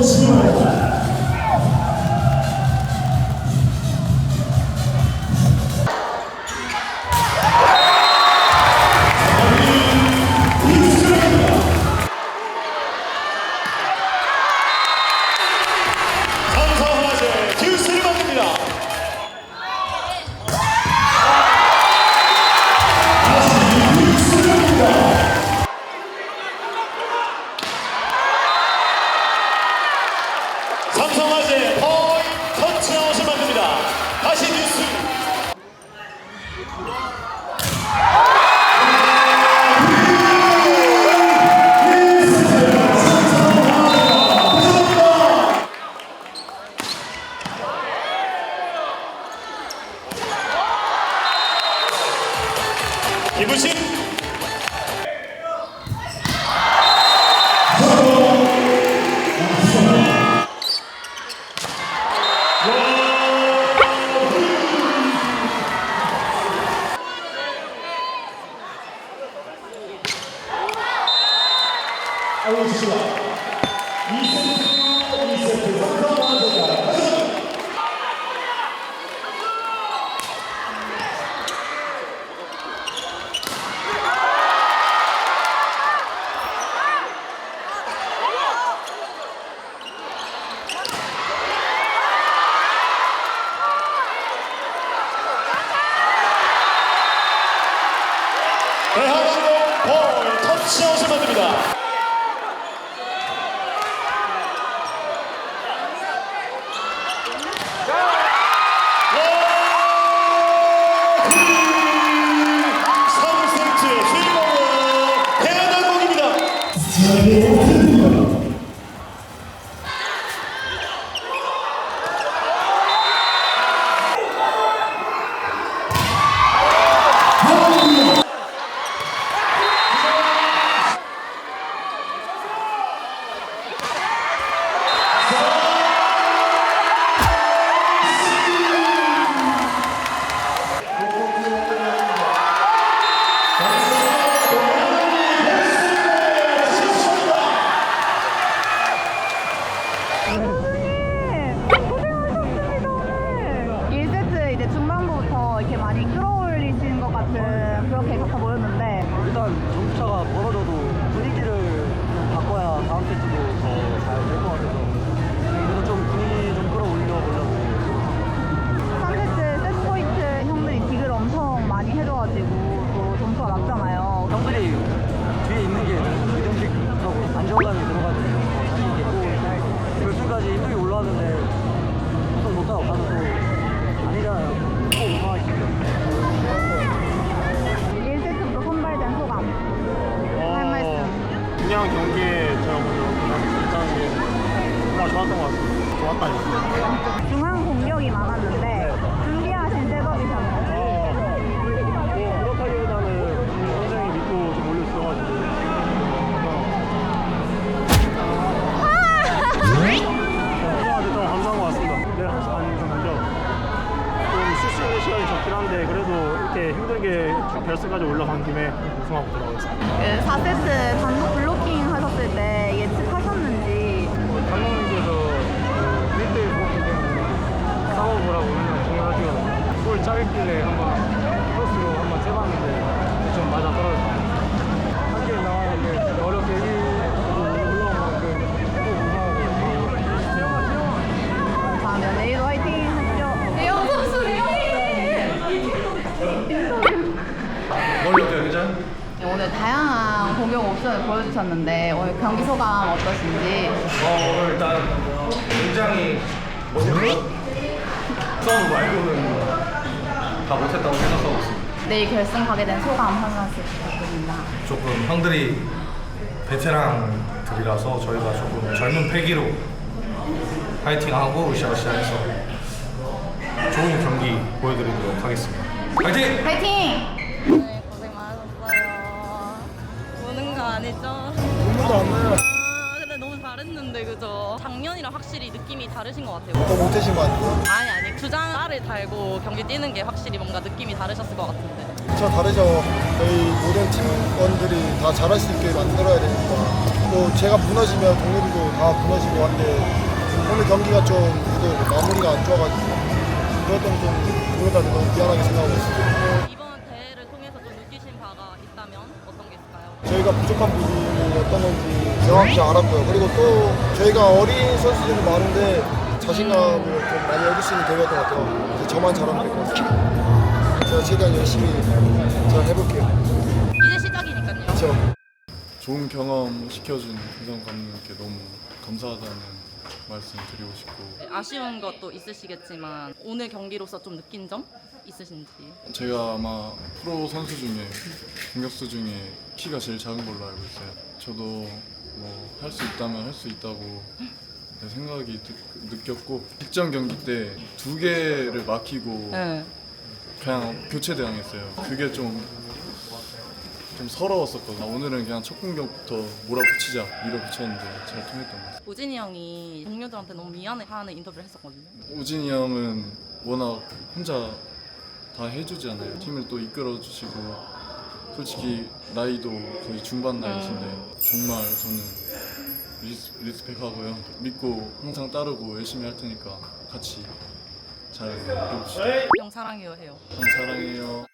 Os 김우식 대한항공 볼 터치아웃을 만듭니다. Yeah. 1세트 이제 중반부부터 이렇게 많이 끌어올리신 것 같은 그렇게 같아 보였는데. 일단 점차가 벌어져도 분위기를 좀 바꿔야 다음 세트도 더 잘 될 것 같아서 그래서 좀 분위기 좀 끌어올려 보려고. 3세트 세트포인트 형들이 딕을 엄청 많이 해줘가지고 또 점수가 낮잖아요. 형들이 결승까지 올라간 김에 우승하고 돌아가겠습니다. 그 4세트 단독 블로킹 하셨을 때 예측 오늘 다양한 공격 옵션을 보여주셨는데 오늘 경기 소감 어떠신지 어, 오늘 일단 굉장히 못했고 싸움 말고는 다 못했다고 생각하고 있습니다. 내일 결승 가게 된 소감 한 말씀 부탁드립니다. 조금 형들이 베테랑들이라서 저희가 조금 젊은 패기로 파이팅하고 으쌰으쌰해서 좋은 경기 보여드리도록 하겠습니다. 파이팅! 화이팅! 거 아니죠? 눈물도 안 나요. 아, 근데 너무 잘했는데, 그죠? 작년이랑 확실히 느낌이 다르신 것 같아요. 더 못하신 거 아니에요? 아니, 아니, 주장 알을 달고 경기 뛰는 게 확실히 뭔가 느낌이 다르셨을 것 같은데. 저 다르죠. 저희 모든 팀원들이 다 잘할 수 있게 만들어야 되니까 또 제가 무너지면 동료들도 다 무너지고 한데 오늘 경기가 좀 그래도 마무리가 안 좋아가지고 그것 때문에 좀 동료들한테 너무 미안하게 생각하고 있습니다. 이번 대회를 통해서 좀 느끼신 바가 있다면 어떤 게 있을까요? 저희가 부족한 부분이 어떤 건지 정확히 알았고요. 그리고 또 저희가 어린 선수들이 많은데 자신감을 좀 많이 얻을 수 있는 대회였던 것 같아요. 그래서 저만 잘하면 될 것 같습니다. 제가 최대한 열심히 잘 해볼게요. 이제 시작이니까요. 그렇죠. 좋은 경험 시켜준 배성 감독님께 너무 감사하다는 말씀 드리고 싶고 아쉬운 것도 있으시겠지만 오늘 경기로서 좀 느낀 점 있으신지. 제가 아마 프로 선수 중에 공격수 중에 키가 제일 작은 걸로 알고 있어요. 저도 뭐 할 수 있다면 할 수 있다고 내 생각이 느, 느꼈고 직전 경기 때 두 개를 막히고 네. 그냥 교체 당했어요. 그게 좀, 좀 서러웠었거든요. 오늘은 그냥 첫 공격부터 몰아붙이자 밀어붙였는데 잘 통했던 것 같아요. 우진이 형이 동료들한테 너무 미안해하는 인터뷰를 했었거든요. 우진이 형은 워낙 혼자 다 해주잖아요. 팀을 또 이끌어주시고 솔직히 나이도 거의 중반 나이신데 정말 저는 리스, 리스펙하고요. 믿고 항상 따르고 열심히 할 테니까 같이 잘 해봅시다. 형 사랑해요 해요. 형 사랑해요.